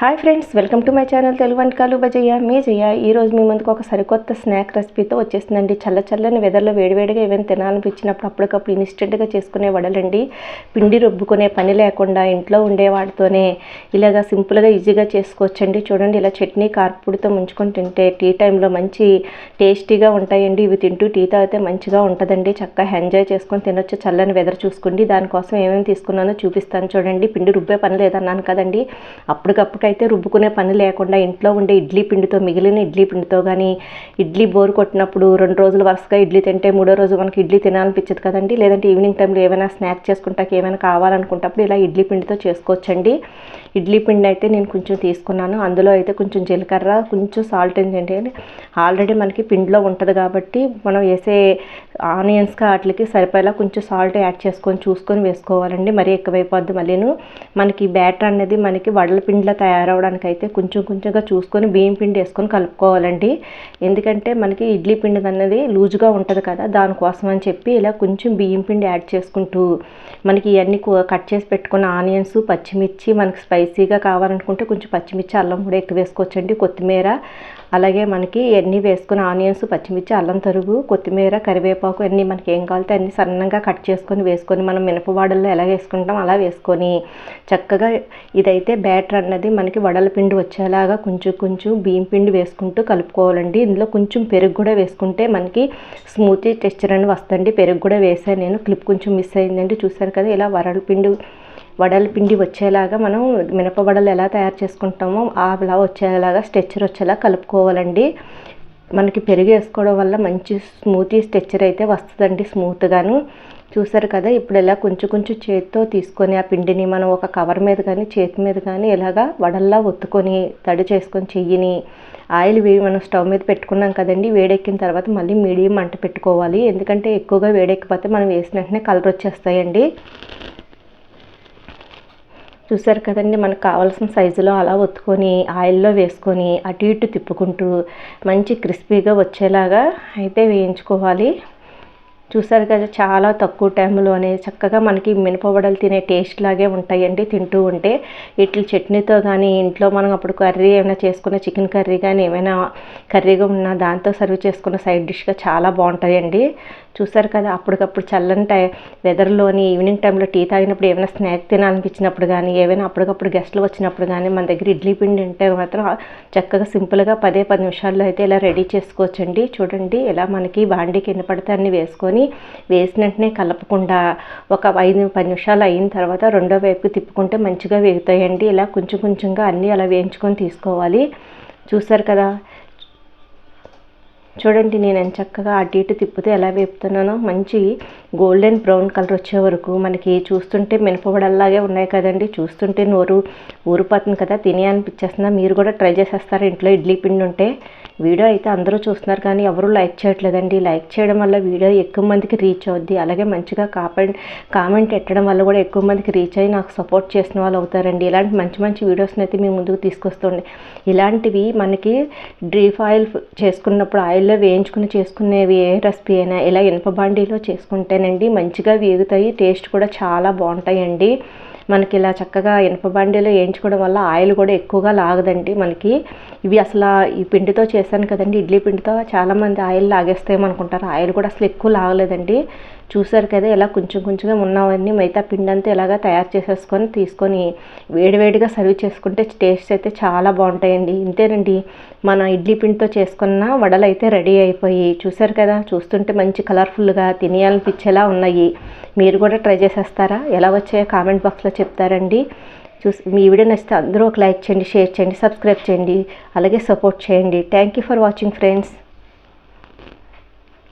Hi friends welcome to my channel Telugu వంటకాలు బజయ్య. మీ జయ ఈరోజు మీ ముందుకు ఒక సరికొత్త స్నాక్ రెసిపీతో వచ్చేస్తుందండి. చల్ల చల్లని వెదర్లో వేడివేడిగా ఏమైనా తినాలనిపించినప్పుడు అప్పటికప్పుడు ఇన్స్టెంట్గా చేసుకునే వడలండి. పిండి రుబ్బుకునే పని లేకుండా ఇంట్లో ఉండే వాటితోనే ఇలాగా సింపుల్గా ఈజీగా చేసుకోవచ్చండి. చూడండి ఇలా చట్నీ కార్పుడితో ముంచుకొని తింటే టీ టైంలో మంచి టేస్టీగా ఉంటాయండి. ఇవి తింటూ టీ తాగితే మంచిగా ఉంటుందండి. చక్కగా ఎంజాయ్ చేసుకొని తినొచ్చు. చల్లని వెదర్ చూసుకోండి. దానికోసం ఏమేమి తీసుకున్నానో చూపిస్తాను చూడండి. పిండి రుబ్బే పని లేదన్నాను కదండి. అప్పటికప్పుడు అయితే రుబ్బుకునే పని లేకుండా ఇంట్లో ఉండే ఇడ్లీ పిండితో మిగిలిన ఇడ్లీ పిండితో కానీ ఇడ్లీ బోరు కొట్టినప్పుడు రెండు రోజులు వరుసగా ఇడ్లీ తింటే మూడో రోజు మనకి ఇడ్లీ తినాలనిపించదు కదండి. లేదంటే ఈవినింగ్ టైంలో ఏమైనా స్నాక్ చేసుకుంటాకి ఏమైనా కావాలనుకుంటప్పుడు ఇలా ఇడ్లీ పిండితో చేసుకోవచ్చండి. ఇడ్లీ పిండి అయితే నేను కొంచెం తీసుకున్నాను. అందులో అయితే కొంచెం జీలకర్ర కొంచెం సాల్ట్ ఏంటంటే ఆల్రెడీ మనకి పిండిలో ఉంటుంది కాబట్టి మనం వేసే ఆనియన్స్ వాటికి సరిపోయేలా కొంచెం సాల్ట్ యాడ్ చేసుకొని చూసుకొని వేసుకోవాలండి. మరీ ఎక్కువైపోద్ది మళ్ళీను. మనకి బ్యాటర్ అనేది మనకి వడల పిండిలో తయారవడానికి అయితే కొంచెం కొంచెంగా చూసుకొని బియ్యం పిండి వేసుకొని కలుపుకోవాలండి. ఎందుకంటే మనకి ఇడ్లీ పిండి అనేది లూజుగా ఉంటుంది కదా దానికోసం అని చెప్పి ఇలా కొంచెం బియ్యం పిండి యాడ్ చేసుకుంటూ మనకి ఇవన్నీ కట్ చేసి పెట్టుకున్న ఆనియన్స్ పచ్చిమిర్చి మనకి స్పైసీగా కావాలనుకుంటే కొంచెం పచ్చిమిర్చి అల్లం కూడా ఎక్కువ వేసుకోవచ్చండి. కొత్తిమీర అలాగే మనకి ఎన్ని వేసుకుని ఆనియన్స్ పచ్చిమిర్చి అల్లం తరుగు కొత్తిమీర కరివేపాకు అన్నీ మనకి ఏం కావాలితే అన్ని సన్నగా కట్ చేసుకొని వేసుకొని మనం మినపవాడల్లో ఎలా వేసుకుంటాం అలా వేసుకొని చక్కగా ఇదైతే బ్యాటర్ అన్నది మనకి వడల పిండి వచ్చేలాగా కొంచెం కొంచెం బియ్యం పిండి వేసుకుంటూ కలుపుకోవాలండి. ఇందులో కొంచెం పెరుగు కూడా వేసుకుంటే మనకి స్మూతీ టెక్స్చర్ అని వస్తుంది. పెరుగు కూడా వేసాను నేను. క్లిప్ కొంచెం మిస్ అయిందండి. చూసారు కదా ఇలా వరల పిండి వడల పిండి వచ్చేలాగా మనం మినపవడలు ఎలా తయారు చేసుకుంటామో అలా వచ్చేలాగా స్ట్రెచ్చర్ వచ్చేలా కలుపుకోవాలండి. మనకి పెరుగు వేసుకోవడం వల్ల మంచి స్మూతీ స్ట్రెచ్చర్ అయితే వస్తుందండి స్మూత్గాను. చూసారు కదా ఇప్పుడు ఇలా కొంచెం కొంచెం చేతితో తీసుకొని ఆ పిండిని మనం ఒక కవర్ మీద కానీ చేతి మీద కానీ ఇలాగా వడల్లా ఒత్తుకొని తడి చేసుకొని చెయ్యిని ఆయిల్ వే మనం స్టవ్ మీద పెట్టుకున్నాం కదండి వేడెక్కిన తర్వాత మళ్ళీ మీడియం మంట పెట్టుకోవాలి. ఎందుకంటే ఎక్కువగా వేడెక్కిపోతే మనం వేసిన వెంటనే కలర్ వచ్చేస్తాయండి. చూసారు కదండి మనకు కావాల్సిన సైజులో అలా ఒత్తుకొని ఆయిల్లో వేసుకొని అటు ఇటు తిప్పుకుంటూ మంచి క్రిస్పీగా వచ్చేలాగా అయితే వేయించుకోవాలి. చూసారు కదా చాలా తక్కువ టైంలోనే చక్కగా మనకి మినపవడలు తినే టేస్ట్ లాగే ఉంటాయండి తింటూ ఉంటే. ఇట్లా చట్నీతో కానీ ఇంట్లో మనం అప్పుడు కర్రీ ఏమైనా చేసుకున్న చికెన్ కర్రీ కానీ ఏమైనా కర్రీగా ఉన్న దాంతో సర్వ్ చేసుకున్న సైడ్ డిష్గా చాలా బాగుంటాయండి. చూసారు కదా అప్పటికప్పుడు చల్లని టై వెదర్లోని ఈవినింగ్ టైంలో టీ తాగినప్పుడు ఏమైనా స్నాక్ తినాలనిపించినప్పుడు కానీ ఏమైనా అప్పటికప్పుడు గెస్ట్లు వచ్చినప్పుడు కానీ మన దగ్గర ఇడ్లీ పిండి ఉంటే మాత్రం చక్కగా సింపుల్గా పదే పది నిమిషాల్లో అయితే ఇలా రెడీ చేసుకోవచ్చండి. చూడండి ఇలా మనకి బాండీకి ఎన్ని పడితే అన్ని వేసుకొని వేసిన వెంటనే కలపకుండా ఒక ఐదు పది నిమిషాలు అయిన తర్వాత రెండో వైపుకి తిప్పుకుంటే మంచిగా వేగుతాయండి. ఇలా కొంచెం కొంచెంగా అన్నీ అలా వేయించుకొని తీసుకోవాలి. చూసారు కదా? చూడండి నేను ఎంత చక్కగా అటు ఇటు తిప్పితే ఎలా వేపుతున్నానో. మంచి గోల్డెన్ బ్రౌన్ కలర్ వచ్చే వరకు మనకి చూస్తుంటే మినపబడల్లాగే ఉన్నాయి కదండి. చూస్తుంటే నోరు ఊరిపోతుంది కదా? తినే అనిపించేస్తుందా? మీరు కూడా ట్రై చేసేస్తారు ఇంట్లో ఇడ్లీ పిండి ఉంటే? వీడియో అయితే అందరూ చూస్తున్నారు కానీ ఎవరూ లైక్ చేయట్లేదండి. లైక్ చేయడం వల్ల వీడియో ఎక్కువ మందికి రీచ్ అవుద్ది. అలాగే మంచిగా కామెంట్ కామెంట్ పెట్టడం వల్ల కూడా ఎక్కువ మందికి రీచ్ అయ్యి నాకు సపోర్ట్ చేసిన వాళ్ళు అవుతారండి. ఇలాంటి మంచి మంచి వీడియోస్ని అయితే మీ ముందుకు తీసుకొస్తుంది ఇలాంటివి మనకి డ్రీఫ్ ఆయిల్ చేసుకున్నప్పుడు ఆయిల్లో వేయించుకుని చేసుకునేవి ఏ రెసిపీ అయినా ఇలా ఇనుప బాండీలో చేసుకుంటేనండి మంచిగా వేగుతాయి. టేస్ట్ కూడా చాలా బాగుంటాయండి. మనకి ఇలా చక్కగా ఇనుప బండిలో వేయించుకోవడం వల్ల ఆయిల్ కూడా ఎక్కువగా లాగదండి మనకి. ఇవి అసలు ఈ పిండితో చేశాను కదండి ఇడ్లీ పిండితో చాలామంది ఆయిల్ లాగేస్తామనుకుంటారు ఆయిల్ కూడా అసలు ఎక్కువ లాగలేదండి. చూసారు కదా ఇలా కొంచెం కొంచెంగా ఉన్నవన్నీ మిగతా పిండి అంతా ఇలాగా తయారు చేసేసుకొని తీసుకొని వేడివేడిగా సర్వ్ చేసుకుంటే టేస్ట్ అయితే చాలా బాగుంటాయండి. ఇంతేనండి మన ఇడ్లీ పిండితో చేసుకున్న వడలు అయితే రెడీ అయిపోయి చూసారు కదా చూస్తుంటే మంచి కలర్ఫుల్గా తినేయాలనిపించేలా ఉన్నాయి. మీరు కూడా ట్రై చేసేస్తారా? ఎలా వచ్చాయో కామెంట్ బాక్స్లో చెప్తారండి. చూసి మీ వీడియో నచ్చితే అందరూ ఒక లైక్ చేయండి షేర్ చేయండి సబ్స్క్రైబ్ చేయండి అలాగే సపోర్ట్ చేయండి. Thank you for watching friends.